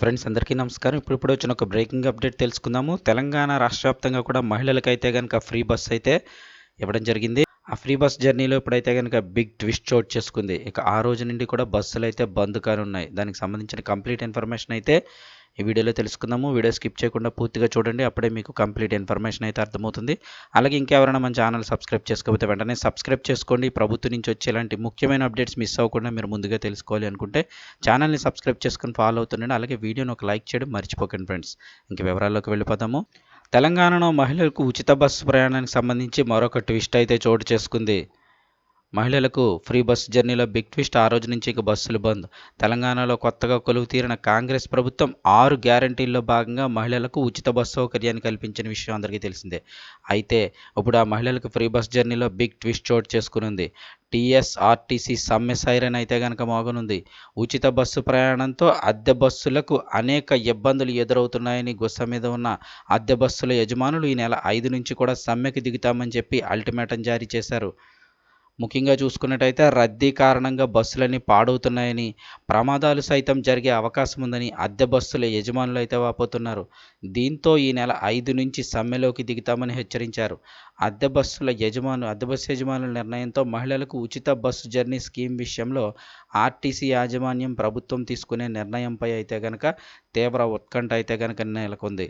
Friends అందరికీ నమస్కారం. ఇప్పుడు ఇప్పుడు వచ్చిన ఒక బ్రేకింగ్ అప్డేట్ తెలుసుకుందాము. తెలంగాణ రాష్ట్ర వ్యాప్తంగా కూడా మహిళలకైతే కనుక ఫ్రీ బస్ అయితే ఇవ్వడం జరిగింది. ఆ ఫ్రీ బస్ జర్నీలో ఇప్పుడైతే కనుక బిగ్ ట్విస్ట్ చోటు చేసుకుంది. ఇక ఆ రోజు నుండి కూడా బస్సులు అయితే బంద్ కానున్నాయి. దానికి సంబంధించిన కంప్లీట్ ఇన్ఫర్మేషన్ అయితే ఈ వీడియోలో తెలుసుకుందాము. వీడియో స్కిప్ చేయకుండా పూర్తిగా చూడండి. అప్పుడే మీకు కంప్లీట్ ఇన్ఫర్మేషన్ అయితే అర్థమవుతుంది. అలాగే ఇంకెవరైనా మన ఛానల్ సబ్స్క్రైబ్ చేసుకోకపోతే వెంటనే సబ్స్క్రైబ్ చేసుకోండి. ప్రభుత్వం నుంచి వచ్చే ఇలాంటి ముఖ్యమైన అప్డేట్స్ మిస్ అవ్వకుండా మీరు ముందుగా తెలుసుకోవాలి అనుకుంటే ఛానల్ని సబ్స్క్రైబ్ చేసుకుని ఫాలో అవుతుండండి. అలాగే వీడియోని ఒక లైక్ చేయడం మర్చిపోకండి ఫ్రెండ్స్. ఇంక వివరాల్లోకి వెళ్ళిపోదాము. తెలంగాణలో మహిళలకు ఉచిత బస్సు ప్రయాణానికి సంబంధించి మరొక ట్విస్ట్ అయితే చోటు చేసుకుంది. మహిళలకు ఫ్రీ బస్ జర్నీలో బిగ్ ట్విస్ట్ ఆ రోజు నుంచి ఇక బస్సులు బంద్. తెలంగాణలో కొత్తగా కొలువు తీరిన కాంగ్రెస్ ప్రభుత్వం ఆరు గ్యారంటీల్లో భాగంగా మహిళలకు ఉచిత బస్సు సౌకర్యాన్ని కల్పించిన విషయం అందరికీ తెలిసిందే. అయితే ఇప్పుడు ఆ మహిళలకు ఫ్రీ బస్ జర్నీలో బిగ్ ట్విస్ట్ చోటు చేసుకునుంది. టీఎస్ఆర్టీసీ సమ్మె సైరన్ అయితే కనుక మోగనుంది. ఉచిత బస్సు ప్రయాణంతో అద్దె బస్సులకు అనేక ఇబ్బందులు ఎదురవుతున్నాయని గుస్స మీద ఉన్న అద్దె బస్సుల యజమానులు ఈ నెల ఐదు నుంచి కూడా సమ్మెకు దిగుతామని చెప్పి అల్టిమేటం జారీ చేశారు. ముఖ్యంగా చూసుకున్నట్టయితే రద్దీ కారణంగా బస్సులన్నీ పాడవుతున్నాయని ప్రమాదాలు సైతం జరిగే అవకాశం ఉందని అద్దె బస్సుల యజమానులు అయితే వాపోతున్నారు. దీంతో ఈ నెల ఐదు నుంచి సమ్మెలోకి దిగుతామని హెచ్చరించారు. అద్దె బస్సుల యజమాను అద్దె బస్సు యజమానుల నిర్ణయంతో మహిళలకు ఉచిత బస్సు జర్నీ స్కీమ్ విషయంలో ఆర్టీసీ యాజమాన్యం ప్రభుత్వం తీసుకునే నిర్ణయంపై అయితే కనుక తీవ్ర ఉత్కంఠ అయితే కనుక నెలకొంది.